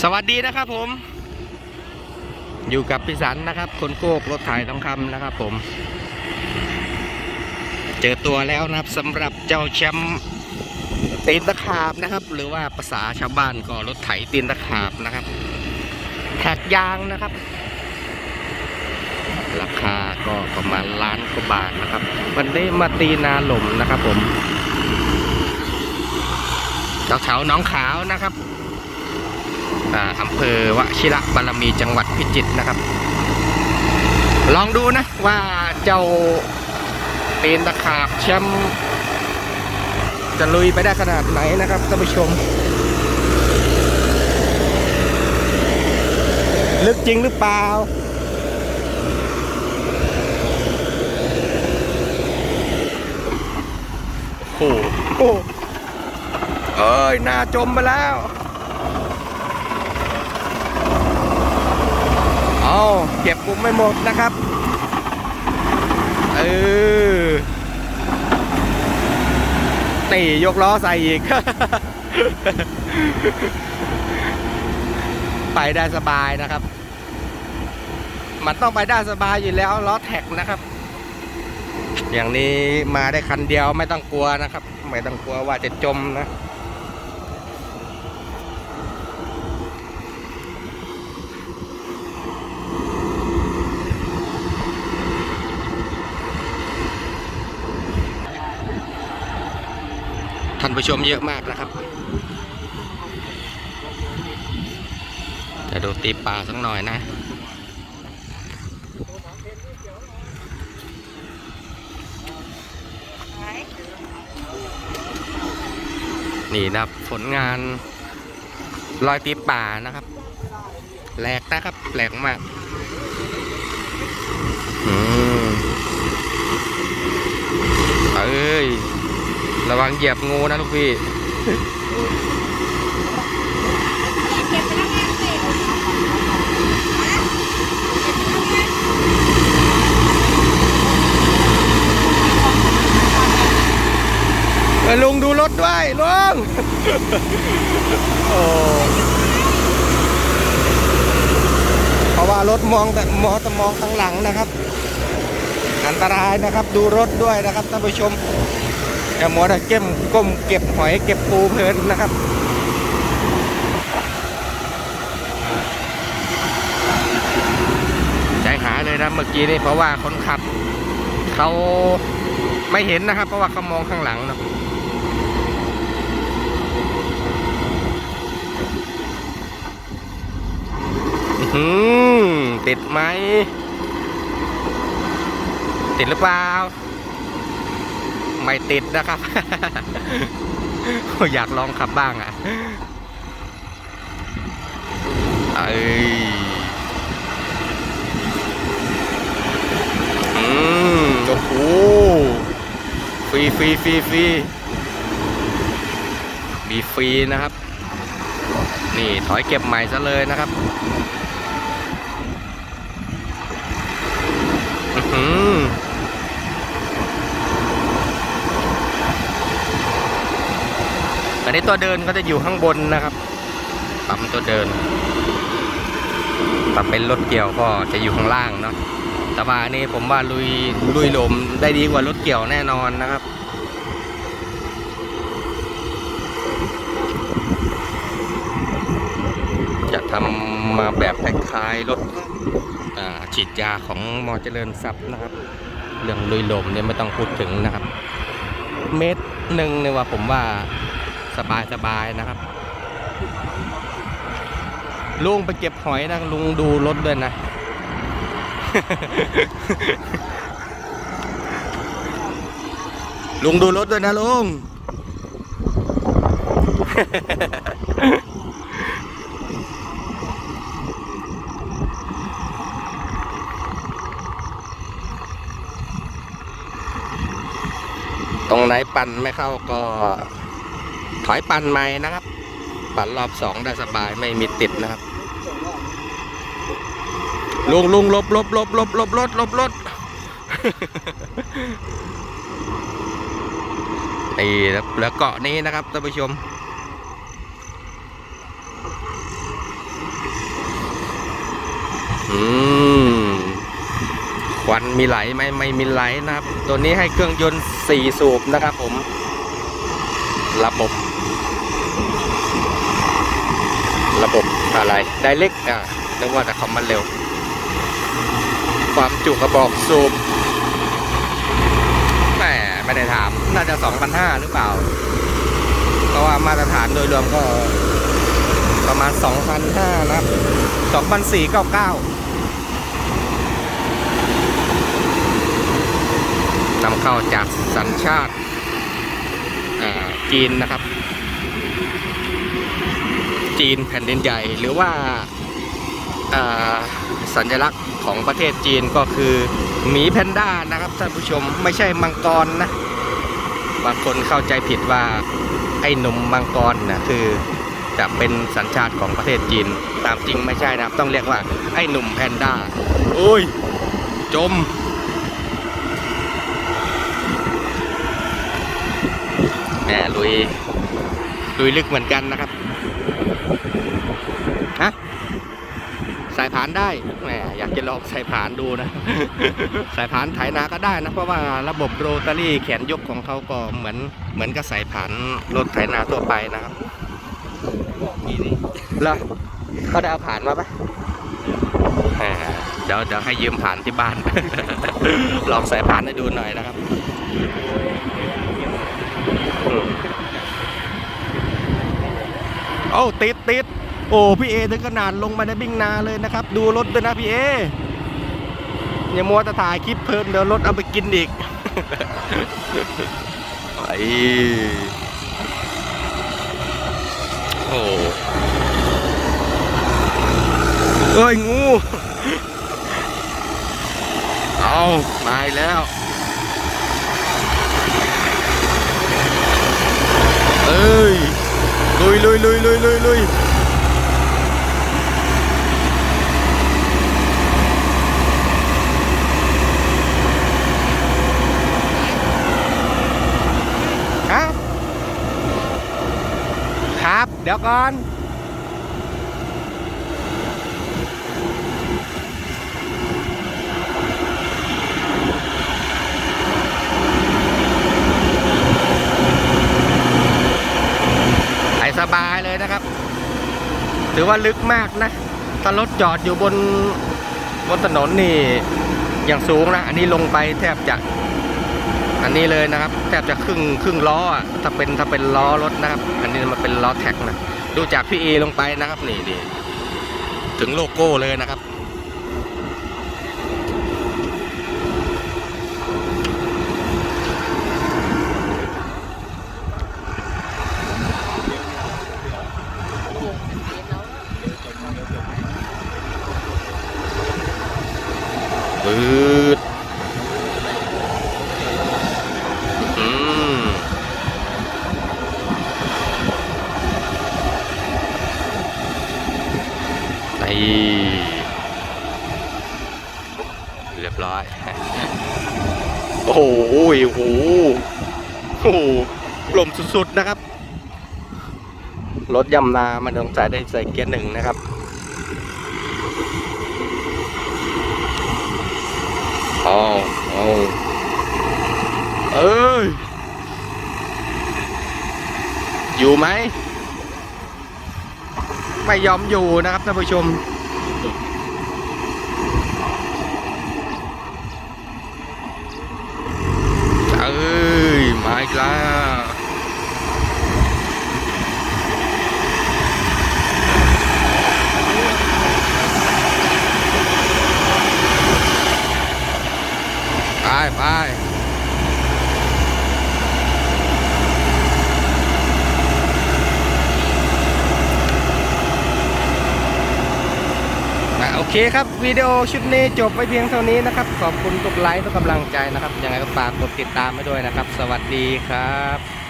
สวัสดีนะครับผม อยู่กับพิสันนะครับ คนโก้รถถ่ายทองคำนะครับผม เจอตัวแล้วนะครับสำหรับเจ้าแชมป์ตีนตะขาบนะครับ หรือว่าภาษาชาวบ้านก็รถไถตีนตะขาบนะครับ แท็กยางนะครับ ราคาก็ประมาณล้านกว่าบาทนะครับ วันนี้มาตีนาหล่มนะครับผมเจ้าเฉาหน้องขาวนะครับ อำเภอวชิระบารมีจังหวัดพิจิตรนะครับ ลองดูนะว่าเจ้าตีนตะขาบแชมป์จะลุยไปได้ขนาดไหนนะครับท่านผู้ชม ลึกจริงหรือเปล่าโอ้โหเอ้ยหน้าจมไปแล้ว เอาเก็บปุ่มไม่หมดนะครับเออนี่ยกล้อใส่อีก ไปได้สบายนะครับ มันต้องไปได้สบายอยู่แล้วล้อแท็กนะครับ อย่างนี้มาได้คันเดียวไม่ต้องกลัวนะครับ ไม่ต้องกลัวว่าจะจมนะ นผู้ชมเยอะมากนะครับจะดูตีปลาสักหน่อยนะ นี่นะครับผลงานลอยตีป่านะครับแหลกนะครับแหลกมากอืมเอ้ย ระวั งเหยียบงูนะลูกพี่ลุงดูรถด้วยลุงโอ้เพราะว่ารถมองแต่มองแต่มองข้างหลังนะครับ อันตรายนะครับดูรถด้วยนะครับท่านผู้ชม อย่ามัวแต่เก็บก้มเก็บหอยเก็บปูเพลินนะครับใจหายเลยนะเมื่อกี้นี่เพราะว่าคนขับเขาไม่เห็นนะครับ เพราะว่าเขามองข้างหลังนะหือติดไหม ติดหรือเปล่า ไม่ติดนะครับ อยากลองขับบ้างอะเอ้ยอืมโอ้โหฟรีฟรีฟรีฟรีมีฟรีนะครับ นี่ถอยเก็บใหม่ซะเลยนะครับ อื้อ หืออันนี้ตัวเดินก็จะอยู่ข้างบนนะครับปั๊มตัวเดินถ้าเป็นรถเกี่ยวก็จะอยู่ข้างล่างเนาะแต่ว่าอันนี้ผมว่าลุยลุยลมได้ดีกว่ารถเกี่ยวแน่นอนนะครับจะทำมาแบบคล้ายๆรถฉีดยาของมอเจริญทรัพย์นะครับ เรื่องลุยลมเนี่ยไม่ต้องพูดถึงนะครับ เมตรหนึ่งเนี่ยว่าผมว่า สบายสบายๆนะครับ ลุงไปเก็บหอยนะลุงดูรถด้วยนะ ลุงดูรถด้วยนะลุงตรงไหนปั่นไม่เข้าก็ อยปั่นใหม่นะครับ ปั่นรอบสองได้สบายไม่มีติดนะครับลุงลุงลบลบลบลบลบรถหลบรถนี่แล้วแล้วเกาะนี้นะครับท่านผู้ชม อืม ควันมีไหลไหมไม่มีไหลนะครับ ตัวนี้ให้เครื่องยนต์สี่สูบนะครับผม ระบบ ระบบอะไรไดเล็กอะนึกว่าแต่คอมมันเร็ว ความจุกระบอกสูบแหมไม่ได้ถาม น่าจะ 2,500 หรือเปล่า เพราะว่ามาตรฐานโดยรวมก็ประมาณ 2,500นะครับ2,499นำเข้าจากสัญชาติ จีนนะครับ จีนแผ่นดินใหญ่หรือว่าสัญลักษณ์ของประเทศจีนก็คือหมีแพนด้านะครับท่านผู้ชมไม่ใช่มังกรนะบางคนเข้าใจผิดว่าไอ้หนุ่มมังกรนะคือจะเป็นสัญชาติของประเทศจีน ตามจริงไม่ใช่นะครับ ต้องเรียกว่าไอ้หนุ่มแพนด้าโอ้ย จม แหมลุยลุยลึกเหมือนกันนะครับฮะสายผานได้แหมอยากจะลองสายผานดูนะ สายผานไถนาก็ได้นะ เพราะว่าระบบโรตารี่แขนยกของเขาก็เหมือนเหมือนกับสายผานรถไถนาทั่วไปนะครับแล้วเขาได้เอาผ่านมาปะแหมเดี๋ยวเดี๋ยวให้ยืมผ่านที่บ้าน ลองสายผ่านให้ดูหน่อยนะครับ โอ้าติดติดโอ้พี่เอถึงขนาดลงมาในบิ้งนาเลยนะครับ ดูรถด้วยนะพี่เออย่ามัวแต่ถ่ายคลิปเพลินเดี๋ยวรถเอาไปกินอีกไอ้โอ้เอ้ยงูเอามาแล้วเอ้ย ลุยลุยลุยลุยลุยลุยฮะครับ เดี๋ยวก่อน ไปสบายเลยนะครับ ถือว่าลึกมากนะ ถ้ารถจอดอยู่บนบนถนนนี่อย่างสูงนะ อันนี้ลงไปแทบจะอันนี้เลยนะครับ แทบจะครึ่งครึ่งล้ออะถ้าเป็นถ้าเป็นล้อรถนะครับ อันนี้มันเป็นล้อแท็กนะ ดูจากพี่เอลงไปนะครับนี่ดีถึงโลโก้เลยนะครับ ปืดอืม นี่เรียบร้อย โอ้โหโอ้โหโอ้ลมสุดๆนะครับ รถยำนามันต้องใส่ได้ใส่เกียร์หนึ่งนะครับอ๋ออ๋อเอ้ย อยู่ไหม ไม่ยอมอยู่นะครับท่านผู้ชม เอ้ยมาอีกแล้ว ไปไปอะโอ เคครับวิดีโอชุดนี้จบไปเพียงเท่านี้นะครับ ขอบคุณทุกไลค์ทุกกำลังใจนะครับยังไงก็ฝากกดติดตามไว้ด้วยนะครับ สวัสดีครับ